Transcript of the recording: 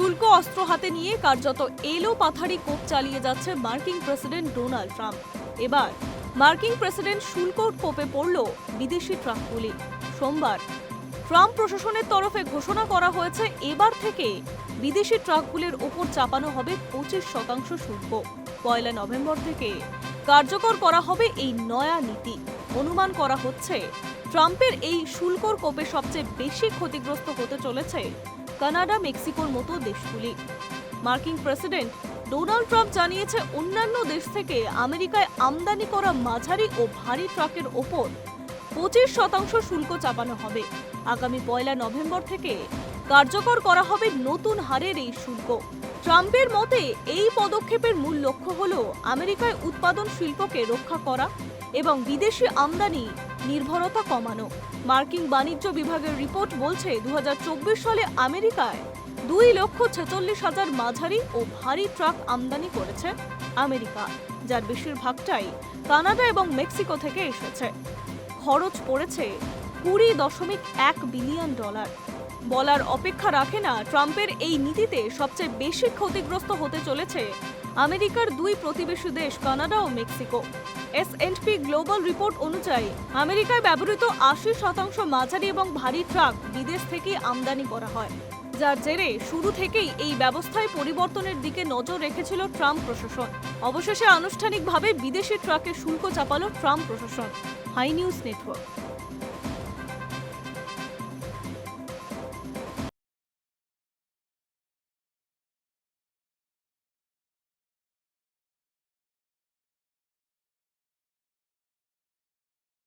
শুল্ক অস্ত্র হাতে নিয়ে কার্যত এলো পাথারি কোপ চালিয়ে যাচ্ছে মার্কিন প্রেসিডেন্ট ডোনাল্ড ট্রাম্প। এবার মার্কিন প্রেসিডেন্ট শুল্ক কোপে পড়ল বিদেশি ট্রাকগুলি। সোমবার ট্রাম্প প্রশাসনের তরফে ঘোষণা করা হয়েছে, এবার থেকে বিদেশি ট্রাকগুলির ওপর চাপানো হবে পঁচিশ শতাংশ শুল্ক। পয়লা নভেম্বর থেকে কার্যকর করা হবে এই নয়া নীতি। অনুমান করা হচ্ছে, ট্রাম্পের এই শুল্কর কোপে সবচেয়ে বেশি ক্ষতিগ্রস্ত হতে চলেছে কানাডা, মেক্সিকোর মতো দেশগুলি। মার্কিন প্রেসিডেন্ট ডোনাল্ড ট্রাম্প জানিয়েছে, অন্যান্য দেশ থেকে আমেরিকায় আমদানি করা মাঝারি ও ভারী ট্রাকের ওপর পঁচিশ শতাংশ শুল্ক চাপানো হবে। আগামী পয়লা নভেম্বর থেকে কার্যকর করা হবে নতুন হারের এই শুল্ক। ট্রাম্পের মতে, এই পদক্ষেপের মূল লক্ষ্য হল আমেরিকায় উৎপাদন শিল্পকে রক্ষা করা এবং বিদেশি আমদানি নির্ভরতা কমানো। মার্কিন বাণিজ্য বিভাগের রিপোর্ট বলছে দুই হাজার চব্বিশ সালে আমেরিকায় দুই লক্ষ ছেচল্লিশ হাজার মাঝারি ও ভারী ট্রাক আমদানি করেছে আমেরিকা, যার বেশিরভাগটাই কানাডা এবং মেক্সিকো থেকে এসেছে। খরচ পড়েছে কুড়ি দশমিক এক বিলিয়ন ডলার। বলার অপেক্ষা রাখে না, ট্রাম্পের এই নীতিতে সবচেয়ে বেশি ক্ষতিগ্রস্ত হতে চলেছে আমেরিকার দুই প্রতিবেশী দেশ, Canada O Mexico. S and P global report অনুযায়ী, আমেরিকায় ব্যবহৃত আশি শতাংশ মাঝারি এবং ভারী ট্রাক বিদেশ থেকে আমদানি করা হয়। যার জেরে শুরু থেকেই এই ব্যবস্থায় পরিবর্তনের দিকে নজর রেখেছিল ট্রাম্প প্রশাসন। অবশেষে আনুষ্ঠানিকভাবে বিদেশি ট্রাকে শুল্ক চাপালো ট্রাম্প প্রশাসন। High news network.